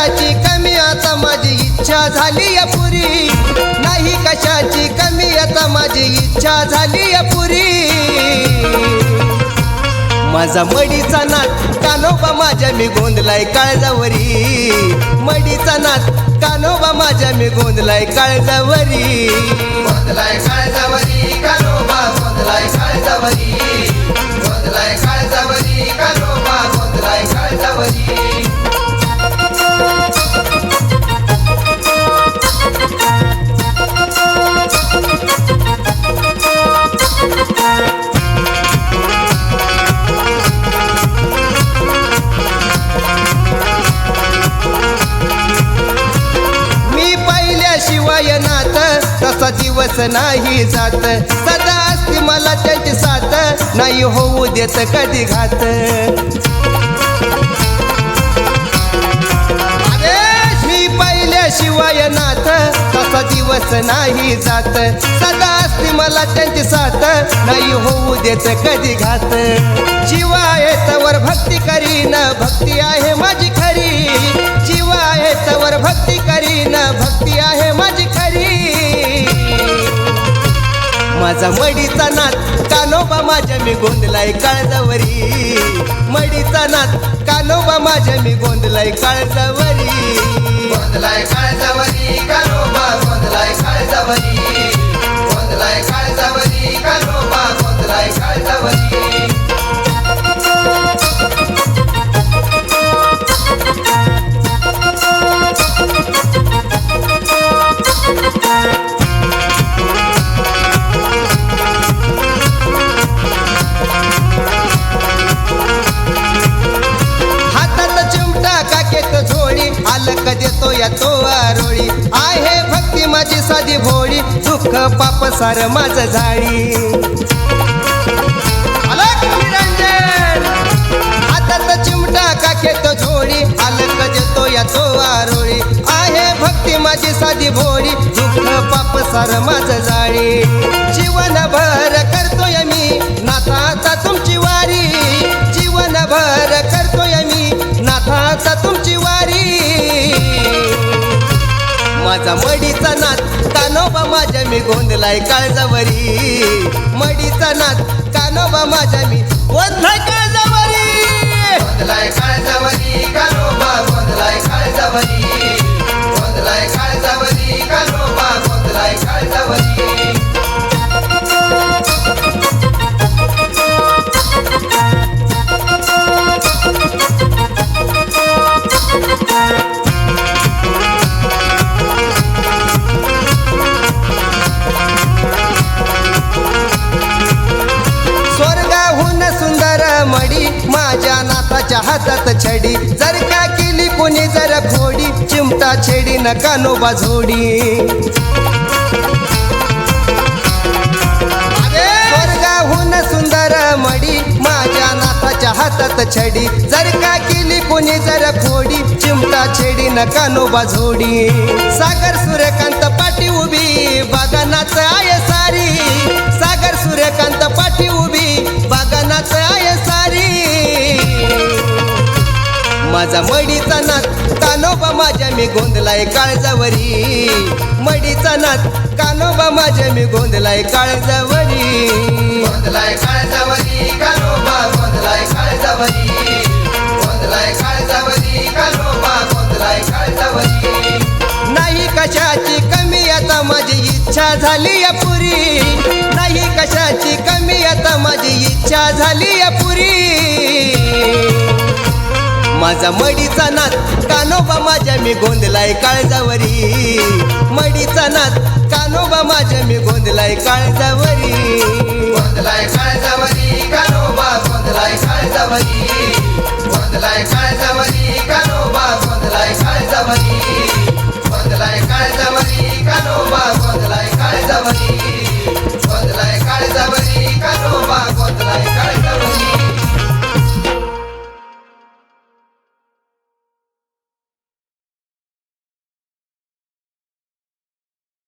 त्याची कमी आता माझी इच्छा झाली या पुरी नाही कशाची कमी आता माझी इच्छा झाली या पुरी माझा मडीचा नाच कानोबा माझ्या मी गोंधलाय काळजावरी. मडीचा नाच कानोबा माझ्या मी गोंधलाय काळजावरी. गोंधलाय दिवस नाही जात. सदा असती मला त्यांची साथ. नाही होऊ देत कधी घात. अरे नाथ तसा दिवस नाही जात. सदा असती मला त्यांची साथ. नाही होऊ देत कधी घात. जीवा आहे तवर भक्ती करीन. भक्ती आहे माझी खरी. जीवा आहे तवर भक्ती करीन. माझा मडीचा नाच कानोबा माझ्या मी गोंधलाय काळजावरी. मडीचा नाच कानोबा माझ्या मी गोंधलाय काळजावरी. गोंधलाय काळजावरी कानोबा गोंधलाय काळजावरी. दुःख पाप सार माझ झाडी? अलग निरंजन हातात चिमटा काकेत झोळी आलक देतो या तो आरोळी. आहे भक्ती माझी साधी भोळी. दुःख पाप सार माझ जाळी मी गोंधलाय काळजावरी. मडीचा नाच कानोबा माझ्या मी. गोंधलाय काळजावरी. गोंधलाय काळजावरी कानोबा हातात जर का केली कोणी जर फोडी चिमटा छेडी नका नोबा झोडी स्वर्गाहून सुंदर मडी. माझ्या नाथाच्या हातात छडी. जर का केली कोणी जर फोडी चिमटा छेडी नका नोबा झोडी सागर सुरे माझा मडीचा नाच कानोबा माझ्या मी गोंधलाय काळजावरी. मडीचा नाच कानोबा माझ्या मी गोंधलाय काळजावरी. गोंधलाय काळजावरी कानोबा गोंधलाय काळजावरी. गोंधलाय काळजावरी कानोबा गोंधलाय काळजावरी. नाही कशाची कमी आता माझी इच्छा झाली या पुरी नाही कशाची कमी आता माझी इच्छा झाली या पुरी माझा मडीचा नाद. कानोबा माझ्या मी गोंधलाय काळजावरी? मडीचा नाद. कानोबा माझ्या मी गोंधलाय काळजावरी?